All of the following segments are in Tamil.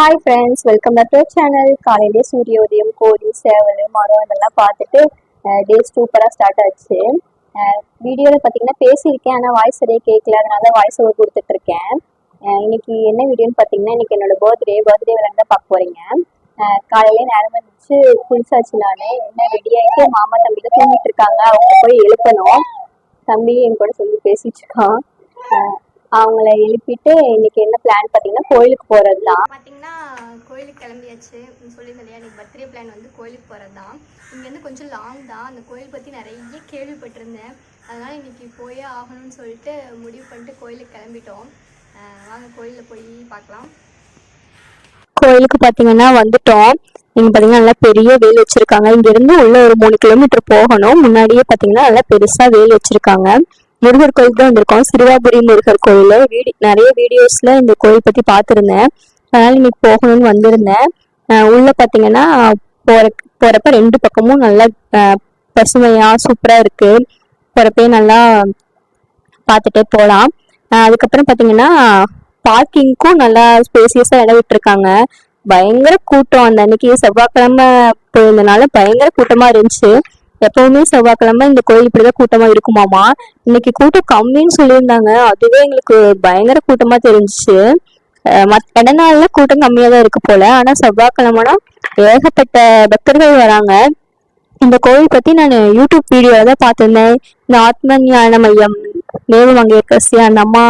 Hi friends welcome back to channel காலையிலே சூரியோதயம் கோழி சேவல் மரம் இதெல்லாம் பார்த்துட்டு டே சூப்பராக ஸ்டார்ட் ஆச்சு. வீடியோவில் பார்த்தீங்கன்னா பேசியிருக்கேன் ஆனால் வாய்ஸ் சரியாக கேட்கல அதனால வாய்ஸ் ஓவர் கொடுத்துட்ருக்கேன். இன்னைக்கு என்ன வீடியோன்னு பார்த்தீங்கன்னா இன்னைக்கு என்னோட பர்த்டே பர்த்டே விளையாண்டு தான் பார்க்க போகிறீங்க காலையிலே நேரம் வந்துச்சு குளிச்சாச்சு நான். என்ன ரெடி ஆகிட்டு மாமா தம்பி தான் தூங்கிட்டு இருக்காங்க அவங்க போய் எழுப்பணும். தம்பி என் கூட சொல்லி பேசிட்டு இருக்கான். அவங்கள எழுப்பிட்டு இன்னைக்கு என்ன பிளான் பார்த்தீங்கன்னா கோயிலுக்கு போகிறது தான் பார்த்தீங்கன்னா கோயிலுக்கு கிளம்பியாச்சு. சொல்லியிருந்தேன் இல்லையா எனக்கு பர்த்டே பிளான் வந்து கோயிலுக்கு போகிறது தான் இங்கேருந்து கொஞ்சம் லாங் தான். அந்த கோயில் பற்றி நிறைய கேள்விப்பட்டிருந்தேன். அதனால் இன்னைக்கு போயே ஆகணும்னு சொல்லிட்டு முடிவு பண்ணிட்டு கோயிலுக்கு கிளம்பிட்டோம். வாங்க கோயிலில் போய் பார்க்கலாம். கோயிலுக்கு பார்த்தீங்கன்னா வந்துட்டோம். இங்க பார்த்தீங்கன்னா நல்லா பெரிய வேல் வச்சிருக்காங்க. இங்க இருந்து உள்ள ஒரு மூணு கிலோமீட்டர் போகணும். முன்னாடியே பார்த்தீங்கன்னா நல்லா பெருசா வேல் வச்சிருக்காங்க. முருகர் கோயிலுக்கு தான் வந்திருக்கோம். சிறுவாபுரி முருகர் கோயில். வீடி நிறைய வீடியோஸ்ல இந்த கோயில் பத்தி பார்த்துருந்தேன். அதனால இன்னைக்கு போகணும்னு வந்திருந்தேன். உள்ளே உள்ள பார்த்தீங்கன்னா போற போறப்ப ரெண்டு பக்கமும் நல்லா பசுமையாக பசுமையா சூப்பரா இருக்கு. போறப்பே நல்லா பார்த்துட்டே போகலாம் அதுக்கப்புறம் பார்த்தீங்கன்னா பார்க்கிங்க்கும் நல்லா ஸ்பேசியஸாக இடம் விட்டுருக்காங்க. பயங்கர கூட்டம். அந்த அன்னைக்கு செவ்வாய்க்கிழமை போயிருந்தனால பயங்கர கூட்டமாக இருந்துச்சு. எப்பவுமே செவ்வாய்க்கிழமை இந்த கோயில் இப்படிதான் கூட்டமா இருக்குமாமா? இன்னைக்கு கூட்டம் கம்மின்னு சொல்லியிருந்தாங்க. அதுவே எங்களுக்கு பயங்கர கூட்டமா தெரிஞ்சிச்சு. மத் இட நாள்ல கூட்டம் கம்மியா தான் இருக்கு போல. ஆனா செவ்வாய்க்கிழமைனா ஏகப்பட்ட பக்தர்கள் வராங்க. இந்த கோவில் பத்தி நான் யூடியூப் வீடியோல தான் பார்த்திருந்தேன். இந்த ஆத்ம ஞான மையம் நேரு மங்கையரசி அந்த அம்மா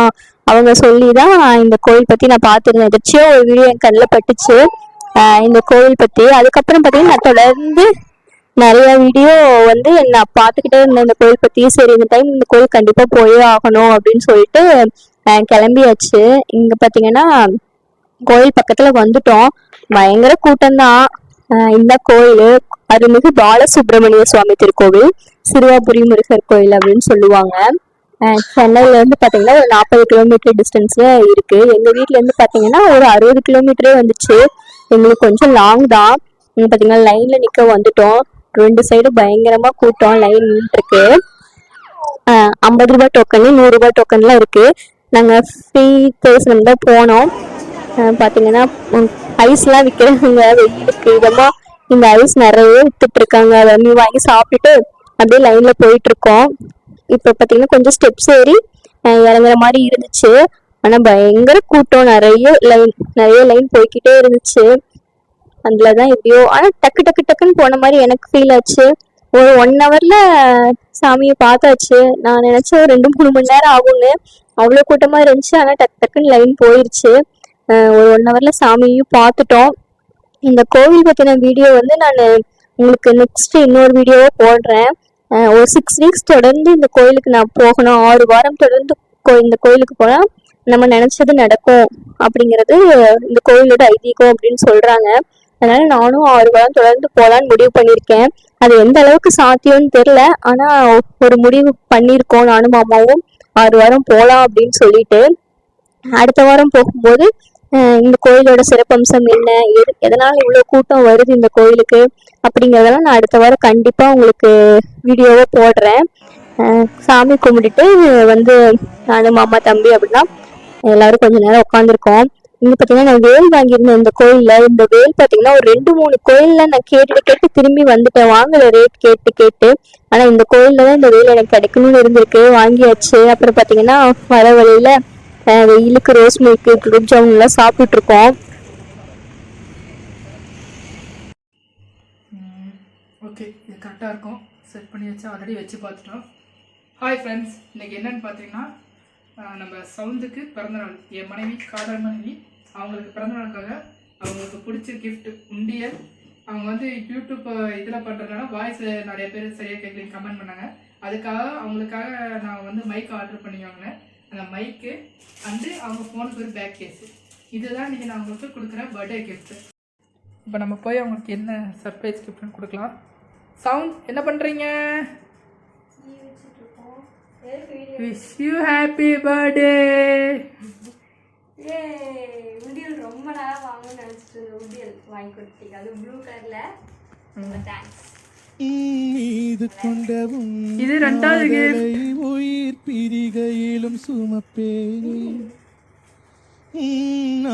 அவங்க சொல்லி தான் இந்த கோயில் பத்தி நான் பார்த்திருந்தேன். எதிர்ச்சியோ ஒரு வீடியோ என் கண்ணில் பட்டுச்சு. இந்த கோயில் பத்தி. அதுக்கப்புறம் பார்த்தீங்கன்னா நான் தொடர்ந்து நிறைய வீடியோ வந்து நான் பார்த்துக்கிட்டே இருந்தேன். இந்த கோயில் பற்றி சரி இந்த டைம் இந்த கோயில் கண்டிப்பாக போயே ஆகணும் அப்படின்னு சொல்லிட்டு கிளம்பியாச்சு. இங்கே பார்த்தீங்கன்னா கோயில் பக்கத்தில் வந்துட்டோம். பயங்கர கூட்டம்தான். இந்த கோயில் அருள்மிகு பாலசுப்ரமணிய சுவாமி திருக்கோவில் சிறுவாபுரி முருகர் கோயில் அப்படின்னு சொல்லுவாங்க. சென்னையில இருந்து பாத்தீங்கன்னா ஒரு நாற்பது கிலோமீட்டர் டிஸ்டன்ஸ்ல இருக்கு. எங்க வீட்ல இருந்து பாத்தீங்கன்னா ஒரு அறுபது கிலோமீட்டரே வந்துச்சு. எங்களுக்கு கொஞ்சம் லாங் தான். இங்க பாத்தீங்கன்னா லைன்ல நிக்க வந்துட்டோம். ரெண்டு சைடு பயங்கரமா கூட்டம் லைன் இருக்கு. ஐம்பது ரூபாய் டோக்கனு நூறு ரூபாய் டோக்கன்லாம் இருக்கு. நாங்கள் ஃப்ரீ தரிசனம் தான் போனோம். பார்த்தீங்கன்னா ஐஸ்லாம் விற்கிறாங்க வெயிலுக்கு இதெல்லாம் இந்த ஐஸ் நிறைய விற்றுட்ருக்காங்க இருக்காங்க. அதை நீ வாங்கி சாப்பிட்டுட்டு அப்படியே லைனில் போயிட்டு இருக்கோம். இப்போ பார்த்தீங்கன்னா கொஞ்சம் ஸ்டெப்ஸ் ஏறி இறங்குற மாதிரி இருந்துச்சு. ஆனால் பயங்கர கூட்டம். நிறைய லைன் நிறைய லைன் போய்கிட்டே இருந்துச்சு. அதுலதான் எப்படியோ ஆனா டக்கு டக்கு டக்குன்னு போன மாதிரி எனக்கு ஃபீல் ஆச்சு. ஒரு ஒன் ஹவர்ல சாமியை பார்த்தாச்சு. நான் நினைச்சேன் ஒரு ரெண்டு மூணு மணி நேரம் ஆகும்னு. அவ்வளோ கூட்டமா இருந்துச்சு. ஆனா டக்கு டக்குன்னு லைன் போயிருச்சு. ஒரு ஒன் ஹவர்ல சாமியும் பார்த்துட்டோம். இந்த கோவில் பத்தின வீடியோ வந்து நான் உங்களுக்கு நெக்ஸ்ட் இன்னொரு வீடியோவை போடுறேன். ஒரு சிக்ஸ் வீக்ஸ் தொடர்ந்து இந்த கோயிலுக்கு நான் போகணும். ஆறு வாரம் தொடர்ந்து கோ- இந்த கோயிலுக்கு போனால் நம்ம நினைச்சது நடக்கும். அப்படிங்கிறது இந்த கோயிலோட ஐதீகம் அப்படின்னு சொல்றாங்க. அதனால நானும் ஆறு வாரம் தொடர்ந்து போகலான்னு முடிவு பண்ணியிருக்கேன். அது எந்த அளவுக்கு சாத்தியம்னு தெரில ஆனால் ஒரு முடிவு பண்ணியிருக்கோம் நானும் மாமாவும் ஆறு வாரம் போகலாம் அப்படின்னு சொல்லிட்டு. அடுத்த வாரம் போகும்போது இந்த கோயிலோட சிறப்பம்சம் என்ன? எது எதனால் இவ்வளோ கூட்டம் வருது இந்த கோயிலுக்கு? அப்படிங்கிறதெல்லாம் நான் அடுத்த வாரம் கண்டிப்பாக உங்களுக்கு வீடியோவை போடுறேன். சாமி கும்பிட்டுட்டு வந்து நானும் மாமா தம்பி அப்படின்னா எல்லாரும் கொஞ்ச நேரம் உட்காந்துருக்கோம் இங்க பாத்தீங்கன்னா நான் வேல் வாங்கியிருந்தேன் இந்த கோயில்ல இந்த வேல் பாத்தீங்கன்னா ஒரு ரெண்டு மூணு கோயில்ல நான் கேட்டு கேட்டு திரும்பி வந்துட்டேன். வாங்கல ரேட் கேட்டு கேட்டு. ஆனா இந்த கோயில்ல தான் இந்த வேல் எனக்கு கிடைக்கணும்னு இருந்திருக்கு. வாங்கியாச்சு. அப்புறம் பாத்தீங்கன்னா வர வழியில வெயிலுக்கு ரோஸ் மில்க் குலோப் ஜாமுன் எல்லாம் சாப்பிட்டு இருக்கோம் ஓகே இது கரெக்டாக இருக்கும். செட் பண்ணி வச்சு ஆல்ரெடி வச்சு பார்த்துட்டோம். ஹாய் ஃப்ரெண்ட்ஸ் இன்னைக்கு என்னன்னு பார்த்தீங்கன்னா நம்ம சவுந்துக்கு பிறந்தநாள். என் மனைவி காதல் மனைவி அவங்களுக்கு பிறந்தநாளுக்காக அவங்களுக்கு பிடிச்ச gift உண்டியல். அவங்க வந்து யூடியூப் இதில் பண்ணுறதுனால வாய்ஸ் நிறைய பேர் சரியாக கேட்கலன்னு கமெண்ட் பண்ணாங்க. அதுக்காக அவங்களுக்காக நான் வந்து மைக் ஆர்டர் பண்ணி வாங்கினேன். அந்த மைக்கு அண்டு அவங்க ஃபோனுக்கு ஒரு பேக் கேஸு இதுதான் இன்றைக்கி நான் அவங்களுக்கு கொடுக்குற பர்த்டே gift. இப்போ நம்ம போய் அவங்களுக்கு என்ன சர்ப்ரைஸ் கிஃப்ட்னு கொடுக்கலாம். சவுண்ட் என்ன பண்ணுறீங்க விஷ் யூ ஹாப்பி பர்த்டே ஏ உண்டியல் ரொம்ப நாளாக வாங்கணும்னு நினச்சிட்டு இருந்த உண்டியல் வாங்கி கொடுத்தீங்க அது ப்ளூ கலரில் தேங்க்ஸ் மீது கொண்டவும் இது ரெண்டாவது. உயிர் பிரிகையிலும் சுமப்பேனே.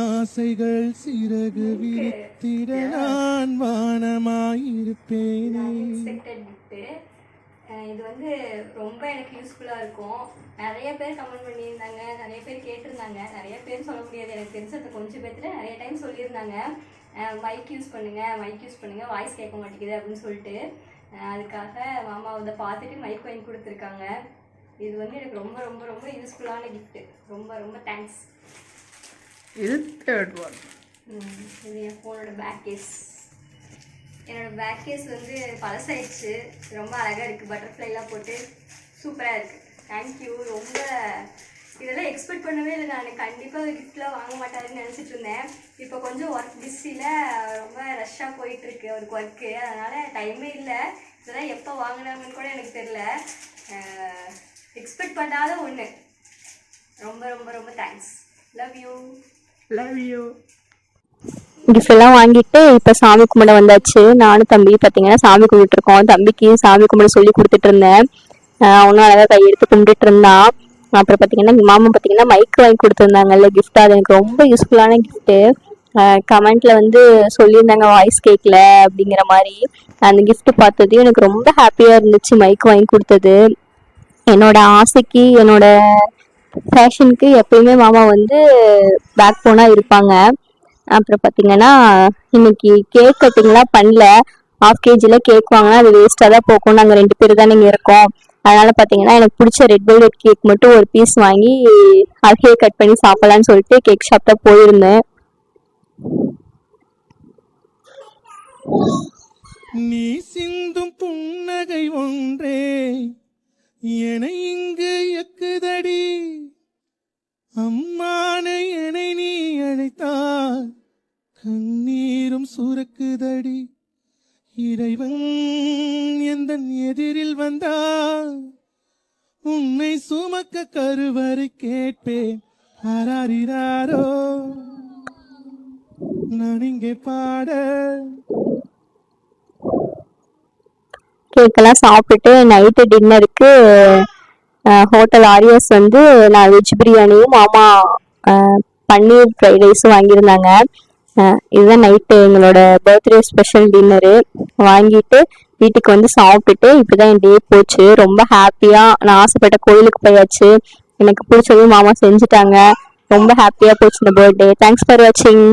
ஆசைகள் சிறகு விரித்திட நான் வானமாயிருப்பேனே. இது வந்து ரொம்ப எனக்கு யூஸ்ஃபுல்லாக இருக்கும். நிறைய பேர் கமெண்ட் பண்ணியிருந்தாங்க. நிறைய பேர் கேட்டிருந்தாங்க. நிறைய பேர் சொல்ல முடியாது. எனக்கு தெரிஞ்சது கொஞ்சம் பேர்த்துல நிறைய டைம் சொல்லியிருந்தாங்க. மைக் யூஸ் பண்ணுங்க மைக் யூஸ் பண்ணுங்க வாய்ஸ் கேட்க மாட்டேங்குது அப்படின்னு சொல்லிட்டு. அதுக்காக மாமா வந்து பார்த்துட்டு மைக் வாங்கி கொடுத்துருக்காங்க. இது வந்து எனக்கு ரொம்ப ரொம்ப ரொம்ப யூஸ்ஃபுல்லான gift. ரொம்ப ரொம்ப தேங்க்ஸ் இது தேர்ட் ஒன் இது என் ஃபோனோட பேக் கேஸ் என்னோட பேக் கேஸ் வந்து பழசாயிடுச்சு. ரொம்ப அழகாக இருக்குது பட்டர்ஃப்ளைலாம் போட்டு சூப்பராக இருக்குது தேங்க்யூ ரொம்ப இதெல்லாம் எக்ஸ்பெக்ட் பண்ணவே இல்லை நான். கண்டிப்பாக கிஃப்ட்லாம் வாங்க மாட்டாருன்னு நினச்சிட்டு இருந்தேன். இப்போ கொஞ்சம் ஒர்க் பிஸியில் ரொம்ப ரஷ்ஷாக போயிட்டுருக்கு அவருக்கு ஒர்க்கு அதனால் டைமே இல்லை. இதெல்லாம் எப்போ வாங்கினாங்கன்னு கூட எனக்கு தெரில எக்ஸ்பெக்ட் பண்ணாத ஒன்று ரொம்ப ரொம்ப ரொம்ப thanks love you love you gift எல்லாம் வாங்கிட்டு இப்போ சாமி கும்பிட வந்தாச்சு. நானும் தம்பி பார்த்தீங்கன்னா சாமி கும்பிட்டு இருக்கோம் தம்பிக்கு சாமி கும்பிட சொல்லி கொடுத்துட்டு இருந்தேன். அவனும் அழகாக கையெடுத்து கும்பிட்டு இருந்தான். அப்புறம் பார்த்தீங்கன்னா எங்கள் மாமா பார்த்தீங்கன்னா மைக் வாங்கி கொடுத்துருந்தாங்கல்ல கிஃப்ட் அது எனக்கு ரொம்ப யூஸ்ஃபுல்லான கிஃப்ட்டு கமெண்ட்ல வந்து சொல்லியிருந்தாங்க வாய்ஸ் கேட்கல அப்படிங்கிற மாதிரி. அந்த கிஃப்ட் பார்த்ததையும் எனக்கு ரொம்ப ஹாப்பியாக இருந்துச்சு மைக் வாங்கி கொடுத்தது. என்னோட ஆசைக்கு என்னோட ஃபேஷனுக்கு எப்பயுமே மாமா வந்து பேக் போனாக இருப்பாங்க. அப்புறம் பார்த்தீங்கன்னா இன்னைக்கு கேக் கட்டிங்லாம் பண்ணல. ஹாஃப் கேஜியில் கேக் வாங்கினா அது வேஸ்ட்டாக தான் போகும் நாங்கள் ரெண்டு பேர் தான் நீங்கள் இருக்கோம். அதனால பார்த்தீங்கன்னா எனக்கு பிடிச்ச ரெட் வெல்வெட் கேக் மட்டும் ஒரு பீஸ் வாங்கி அதையே கட் பண்ணி சாப்பிடலான்னு சொல்லிட்டு கேக் ஷாப் தான் போயிருந்தேன். நீ சிந்தும் புன்னகை ஒன்றே என சுரக்குதடி. இறைவன் எந்த எதிரில் வந்தால் உன்னை சுமக்க கருவறை கேட்பேன். ஆராரிராரோ நான் இங்கே பாட. கேக்கெல்லாம் சாப்பிட்டுட்டு நைட்டு டின்னருக்கு ஹோட்டல் ஆரியஸ் வந்து நான் வெஜ் பிரியாணியும் மாமா பன்னீர் ஃப்ரைட் ரைஸும் வாங்கியிருந்தாங்க. இதுதான் நைட்டு எங்களோட பர்த்டே ஸ்பெஷல் டின்னரு வாங்கிட்டு வீட்டுக்கு வந்து சாப்பிட்டுட்டு இப்படிதான் என் டே போச்சு. ரொம்ப ஹாப்பியாக நான் ஆசைப்பட்ட கோயிலுக்கு போயாச்சு. எனக்கு பிடிச்சதையும் மாமா செஞ்சுட்டாங்க. ரொம்ப ஹாப்பியாக போச்சு இந்த பர்த்டே தேங்க்ஸ் ஃபார் வாட்சிங்